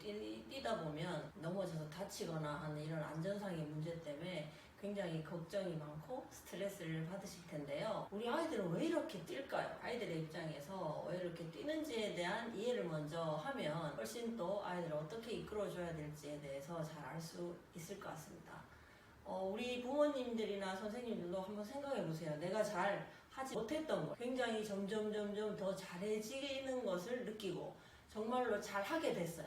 뛰, 뛰다 보면 넘어져서 다치거나 하는 이런 안전상의 문제 때문에 굉장히 걱정이 많고 스트레스를 받으실 텐데요. 우리 아이들은 왜 이렇게 뛸까요? 아이들의 입장에서 왜 이렇게 뛰는지에 대한 이해를 먼저 하면 훨씬 또 아이들을 어떻게 이끌어줘야 될지에 대해서 잘 알 수 있을 것 같습니다. 어, 우리 부모님들이나 선생님들도 한번 생각해 보세요. 내가 잘 하지 못했던 거, 굉장히 점점 점점 더 잘해지는 것을 느끼고 정말로 잘 하게 됐어요.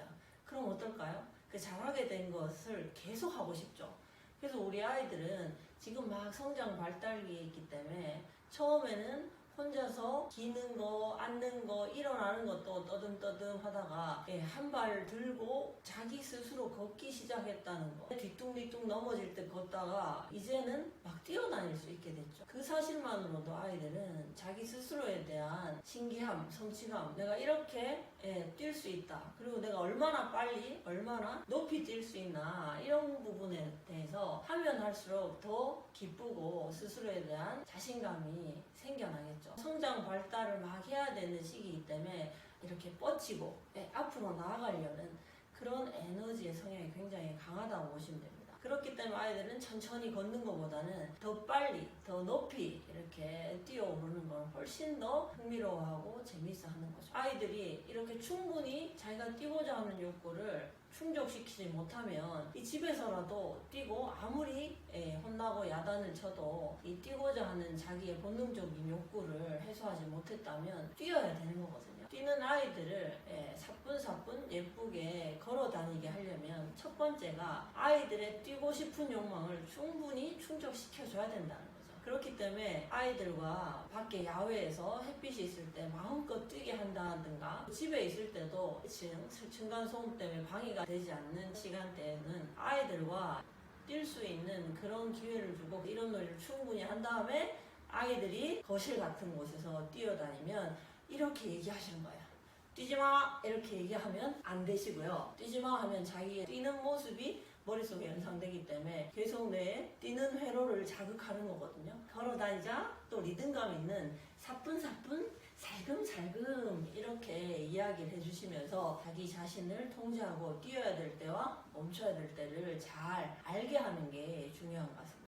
그럼 어떨까요? 그 잘하게 된 것을 계속 하고 싶죠. 그래서 우리 아이들은 지금 막 성장 발달기에 있기 때문에 처음에는 혼자서 기는 거, 앉는 거, 일어나는 것도 떠듬떠듬 하다가 예, 한발 들고 자기 스스로 걷기 시작했다는 거. 뒤뚱뒤뚱 넘어질 때 걷다가 이제는 막 뛰어다닐 수 있게 됐죠. 그 사실만으로도 아이들은 자기 스스로에 대한 신기함, 성취감, 내가 이렇게 예, 뛸 수 있다. 그리고 내가 얼마나 빨리, 얼마나 높이 뛸 수 있나 이런 부분에 대해서 하면 할수록 더 기쁘고 스스로에 대한 자신감이 생겨나겠죠. 성장 발달을 막 해야 되는 시기이기 때문에 이렇게 뻗치고 예, 앞으로 나아가려는 그런 에너지의 성향이 굉장히 강하다고 보시면 됩니다. 그렇기 때문에 아이들은 천천히 걷는 것보다는 더 빨리, 더 높이 이렇게 뛰어오르는 걸 훨씬 더 흥미로워하고 재미있어 하는 거죠. 아이들이 이렇게 충분히 자기가 뛰고자 하는 욕구를 충족시키지 못하면 이 집에서라도 뛰고 아무리 예, 혼나고 야단을 쳐도 이 뛰고자 하는 자기의 본능적인 욕구를 해소하지 못했다면 뛰어야 되는 거거든요. 뛰는 아이들을 예, 사뿐사뿐 예쁘게 걸어 다니게 하려면 첫 번째가 아이들의 뛰고 싶은 욕망을 충분히 충족시켜줘야 된다는 거죠. 그렇기 때문에 아이들과 밖에 야외에서 햇빛이 있을 때 마음껏 뛰게 한다든가 집에 있을 때도 지금 층간 소음 때문에 방해가 되지 않는 시간대에는 아이들과 뛸 수 있는 그런 기회를 주고 이런 놀이를 충분히 한 다음에 아이들이 거실 같은 곳에서 뛰어다니면 이렇게 얘기하시는 거예요. 뛰지 마! 이렇게 얘기하면 안 되시고요. 뛰지 마! 하면 자기의 뛰는 모습이 머릿속에 연상되기 때문에 계속 내 뛰는 회로를 자극하는 거거든요. 걸어 다니자 또 리듬감 있는 사뿐사뿐 살금살금 이렇게 이야기를 해주시면서 자기 자신을 통제하고 뛰어야 될 때와 멈춰야 될 때를 잘 알게 하는 게 중요한 것 같습니다.